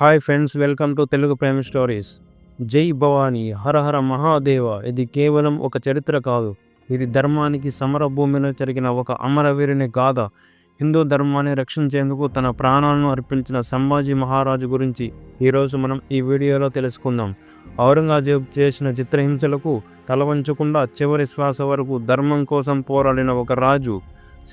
Hi friends welcome to Telugu Prema stories. జై భవానీ హర హర మహాదేవ ఇది కేవలం ఒక చరిత్ర కాదు. ఇది ధర్మానికి సమర భూమిలో జరిగిన ఒక అమరవీరుని గాథ. హిందూ ధర్మాన్ని రక్షించేందుకు తన ప్రాణాలను అర్పించిన సంభాజీ మహారాజు గురించి ఈరోజు మనం ఈ వీడియోలో తెలుసుకుందాం. ఔరంగజేబ్ చేసిన చిత్రహింసలకు తలవంచకుండా చివరి శ్వాస వరకు ధర్మం కోసం పోరాడిన ఒక రాజు.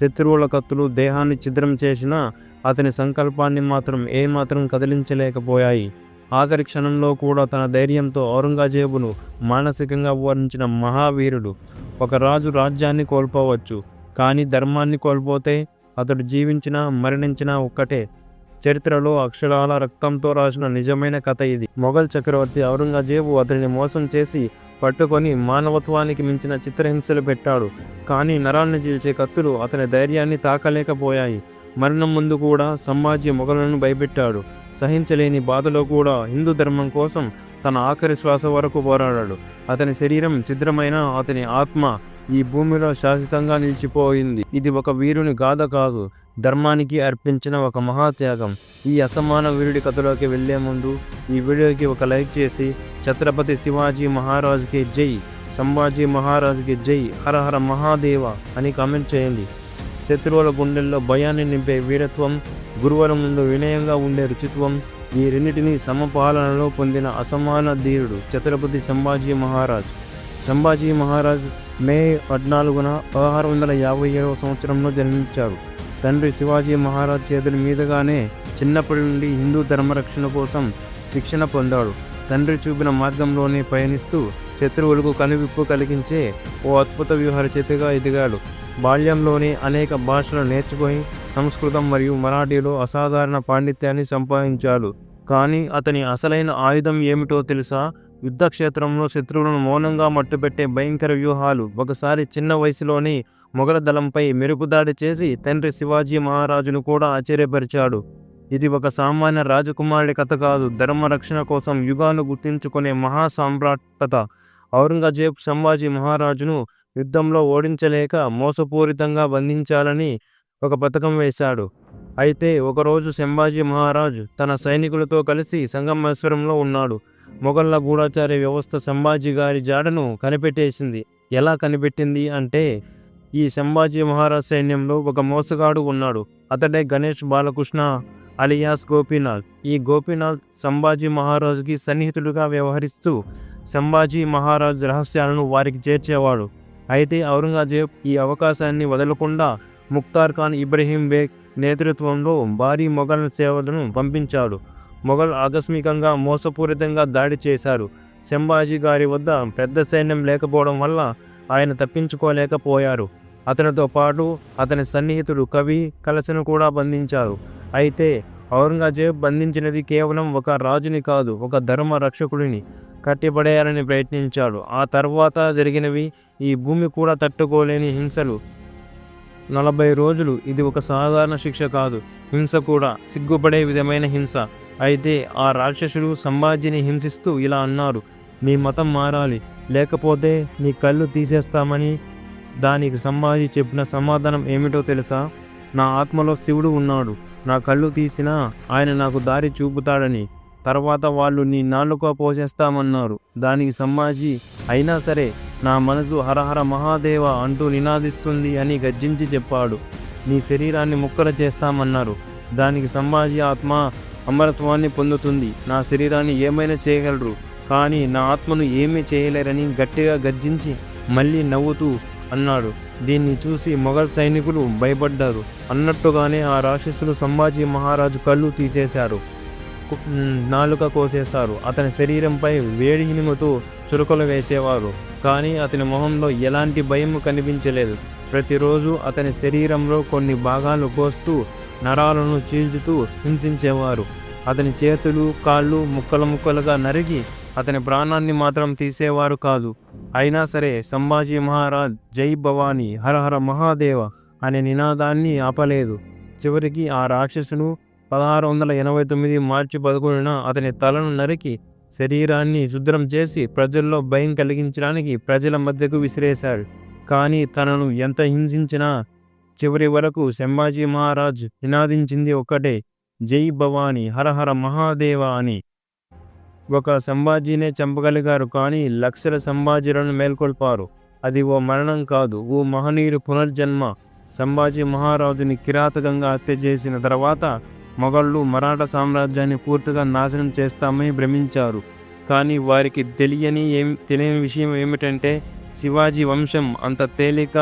శత్రువుల కత్తులు దేహాన్ని ఛిద్రం చేసినా అతని సంకల్పాన్ని మాత్రం ఏమాత్రం కదిలించలేకపోయాయి. ఆఖరి క్షణంలో కూడా తన ధైర్యంతో ఔరంగజేబును మానసికంగా వర్ణించిన మహావీరుడు ఒక రాజు రాజ్యాన్ని కోల్పోవచ్చు కానీ ధర్మాన్ని కోల్పోతే అతడు జీవించినా మరణించినా ఒక్కటే. చరిత్రలో అక్షరాల రక్తంతో రాసిన నిజమైన కథ ఇది. మొఘల్ చక్రవర్తి ఔరంగజేబు అతడిని మోసం చేసి పట్టుకొని మానవత్వానికి మించిన చిత్రహింసలు పెట్టాడు. కానీ నరాలను చీల్చే కత్తులు అతని ధైర్యాన్ని తాకలేకపోయాయి. మరణం ముందు కూడా సంభాజీ మొఘలను భయపెట్టాడు. సహించలేని బాధలో కూడా హిందూ ధర్మం కోసం తన ఆఖరి శ్వాస వరకు పోరాడాడు. అతని శరీరం ఛిద్రమైన అతని ఆత్మ ఈ భూమిలో శాశ్వతంగా నిలిచిపోయింది. ఇది ఒక వీరుని గాథ కాదు ధర్మానికి అర్పించిన ఒక మహాత్యాగం. ఈ అసమాన వీరుడి కథలోకి వెళ్ళే ముందు ఈ వీడియోకి ఒక లైక్ చేసి ఛత్రపతి శివాజీ మహారాజుకి జై సంభాజీ మహారాజుకి జై హర హర మహాదేవ అని కామెంట్ చేయండి. శత్రువుల గుండెల్లో భయాన్ని నింపే వీరత్వం గురువుల ముందు వినయంగా ఉండే రుచిత్వం ఈ రెండింటిని సమపాలనలో పొందిన అసమాన ధీరుడు ఛత్రపతి సంభాజీ మహారాజ్. సంభాజీ మహారాజ్ మే పద్నాలుగున పదహారు వందల యాభై ఏడవ సంవత్సరంలో జన్మించారు. తండ్రి శివాజీ మహారాజ్ చేతుల మీదుగానే చిన్నప్పటి నుండి హిందూ ధర్మరక్షణ కోసం శిక్షణ పొందాడు. తండ్రి చూపిన మార్గంలోనే పయనిస్తూ శత్రువులకు కనువిప్పు కలిగించే ఓ అద్భుత వ్యూహ ఎదిగాడు. బాల్యంలోనే అనేక భాషలు నేర్చుకొని సంస్కృతం మరియు మరాఠీలో అసాధారణ పాండిత్యాన్ని సంపాదించాడు. కానీ అతని అసలైన ఆయుధం ఏమిటో తెలుసా? యుద్ధక్షేత్రంలో శత్రువులను మౌనంగా మట్టుపెట్టే భయంకర వ్యూహాలు ఒకసారి చిన్న వయసులోనే మొఘల దళంపై మెరుపుదాడి చేసి తండ్రి శివాజీ మహారాజును కూడా ఆశ్చర్యపరిచాడు. ఇది ఒక సామాన్య రాజకుమారుడి కథ కాదు ధర్మరక్షణ కోసం యుగాలు గుర్తించుకునే మహాసామ్రాట్టత ఔరంగజేబ్ సంభాజీ మహారాజును యుద్ధంలో ఓడించలేక మోసపూరితంగా బంధించాలని ఒక పథకం వేశాడు. అయితే ఒకరోజు సంభాజీ మహారాజు తన సైనికులతో కలిసి సంగమేశ్వరంలో ఉన్నాడు. మొఘళ్ళ గూఢాచార్య వ్యవస్థ సంభాజీ గారి జాడను కనిపెట్టేసింది. ఎలా కనిపెట్టింది అంటే ఈ సంభాజీ మహారాజ్ సైన్యంలో ఒక మోసగాడు ఉన్నాడు. అతడే గణేష్ బాలకృష్ణ అలియాస్ గోపీనాథ్. ఈ గోపీనాథ్ సంభాజీ మహారాజుకి సన్నిహితుడుగా వ్యవహరిస్తూ సంభాజీ మహారాజ్ రహస్యాలను వారికి చేర్చేవాడు. అయితే ఔరంగజేబ్ ఈ అవకాశాన్ని వదలకుండా ముక్తార్ ఖాన్ ఇబ్రహీం బేగ్ నేతృత్వంలో భారీ మొఘల్ సేవలను పంపించాడు. మొఘల్ ఆకస్మికంగా మోసపూరితంగా దాడి చేశారు. సంభాజీ గారి వద్ద పెద్ద సైన్యం లేకపోవడం వల్ల ఆయన తప్పించుకోలేకపోయారు. అతనితో పాటు అతని సన్నిహితుడు కవి కలసను కూడా బంధించారు. అయితే ఔరంగజేబ్ బంధించినది కేవలం ఒక రాజుని కాదు ఒక ధర్మ రక్షకుడిని కట్టిపడేయాలని ప్రయత్నించాడు. ఆ తర్వాత జరిగినవి ఈ భూమి కూడా తట్టుకోలేని హింసలు. నలభై రోజులు ఇది ఒక సాధారణ శిక్ష కాదు. హింస కూడా సిగ్గుపడే విధమైన హింస. అయితే ఆ రాక్షసుడు సంభాజీని హింసిస్తూ ఇలా అన్నారు మీ మతం మారాలి లేకపోతే నీ కళ్ళు తీసేస్తామని దానికి సంభాజీ చెప్పిన సమాధానం ఏమిటో తెలుసా? నా ఆత్మలో శివుడు ఉన్నాడు నా కళ్ళు తీసినా ఆయన నాకు దారి చూపుతాడని. తర్వాత వాళ్ళు నీ నాలుక పోసేస్తామన్నారు. దానికి సంభాజీ అయినా సరే నా మనసు హరహర మహాదేవ అంటూ నినాదిస్తుంది అని గర్జించి చెప్పాడు. నీ శరీరాన్ని ముక్కలు చేస్తామన్నారు. దానికి సంభాజీ ఆత్మ అమరత్వాన్ని పొందుతుంది. నా శరీరాన్ని ఏమైనా చేయగలరు? కానీ నా ఆత్మను ఏమీ చేయలేరని గట్టిగా గర్జించి మళ్ళీ నవ్వుతూ అన్నాడు. దీన్ని చూసి మొఘల్ సైనికులు భయపడ్డారు. అన్నట్టుగానే ఆ రాక్షసులు సంభాజీ మహారాజు కళ్ళు తీసేశారు. నాలుక కోసేశారు. అతని శరీరంపై వేడి ఇనుముతో చురుకలు వేసేవారు. కానీ అతని మొహంలో ఎలాంటి భయం కనిపించలేదు. ప్రతిరోజు అతని శరీరంలో కొన్ని భాగాలు కోస్తూ నరాలను చీల్చుతూ హింసించేవారు. అతని చేతులు కాళ్ళు ముక్కలు ముక్కలుగా నరిగి అతని ప్రాణాన్ని మాత్రం తీసేవారు కాదు. అయినా సరే సంభాజీ మహారాజ్ జై భవానీ హరహర మహాదేవ అనే నినాదాన్ని ఆపలేదు. చివరికి ఆ రాక్షసును పదహారు వందల ఎనభై తొమ్మిది మార్చి పదకొండున అతని తలను నరికి శరీరాన్ని శుద్రం చేసి ప్రజల్లో భయం కలిగించడానికి ప్రజల మధ్యకు విసిరేశాడు. కానీ తనను ఎంత హింసించినా చివరి వరకు సంభాజీ మహారాజ్ నినాదించింది ఒక్కటే జై భవాని హరహర మహాదేవ అని. ఒక సంభాజీనే చంపగలిగారు కానీ లక్షల సంభాజీలను మేల్కొల్పారు. అది ఓ మరణం కాదు ఓ మహనీయుడు పునర్జన్మ. సంభాజీ మహారాజుని కిరాతకంగా హత్య చేసిన తర్వాత మొఘళ్ళు మరాఠా సామ్రాజ్యాన్ని పూర్తిగా నాశనం చేస్తామని భ్రమించారు. కానీ వారికి తెలియని ఏం తెలియని విషయం ఏమిటంటే శివాజీ వంశం అంత తేలిక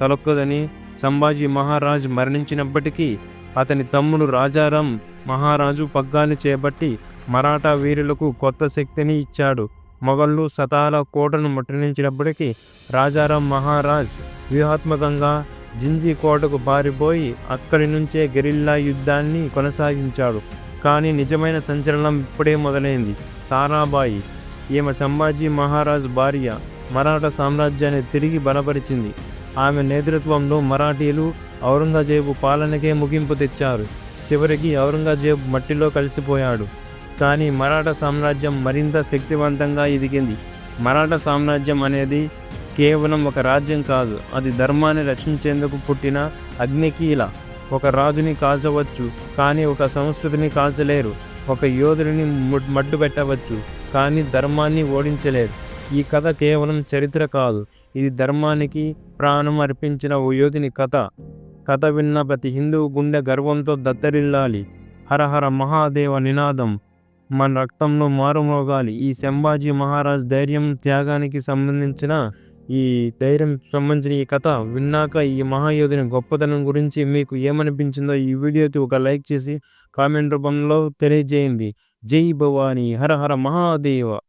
తలొక్కదని సంభాజీ మహారాజు మరణించినప్పటికీ అతని తమ్ముడు రాజారాం మహారాజు పగ్గాలు చేపట్టి మరాఠా వీరులకు కొత్త శక్తిని ఇచ్చాడు. మొఘళ్ళు సతాల కోటను ముట్టడించినప్పటికీ రాజారాం మహారాజ్ వ్యూహాత్మకంగా జింజీ కోటకు పారిపోయి అక్కడి నుంచే గెరిల్లా యుద్ధాన్ని కొనసాగించాడు. కానీ నిజమైన సంచలనం ఇప్పుడే మొదలైంది. తారాబాయి ఈమె సంభాజీ మహారాజ్ భార్య మరాఠా సామ్రాజ్యాన్ని తిరిగి బలపరిచింది. ఆమె నేతృత్వంలో మరాఠీలు ఔరంగజేబు పాలనకే ముగింపు తెచ్చారు. చివరికి ఔరంగజేబు మట్టిలో కలిసిపోయాడు. కానీ మరాఠా సామ్రాజ్యం మరింత శక్తివంతంగా ఎదిగింది మరాఠా సామ్రాజ్యం అనేది కేవలం ఒక రాజ్యం కాదు అది ధర్మాన్ని రక్షించేందుకు పుట్టిన అగ్నికీల ఒక రాజుని కాల్చవచ్చు కానీ ఒక సంస్కృతిని కాల్చలేరు. ఒక యోధుడిని మడ్డు పెట్టవచ్చు కానీ ధర్మాన్ని ఓడించలేరు. ఈ కథ కేవలం చరిత్ర కాదు ఇది ధర్మానికి ప్రాణం అర్పించిన ఓ యోధుని కథ. కథ విన్న ప్రతి హిందువు గుండె గర్వంతో దత్తరిల్లాలి. హరహర మహాదేవ నినాదం. మన రక్తంలో మారుమోగాలి ఈ సంభాజీ మహారాజ్ ధైర్యం త్యాగానికి సంబంధించిన ఈ ధైర్యం సంబంధించిన ఈ కథ విన్నాక ఈ మహాయోధుని గొప్పతనం గురించి మీకు ఏమనిపించిందో ఈ వీడియోకి ఒక లైక్ చేసి కామెంట్ రూపంలో తెలియజేయండి. జై భవానీ. హర హర మహాదేవ.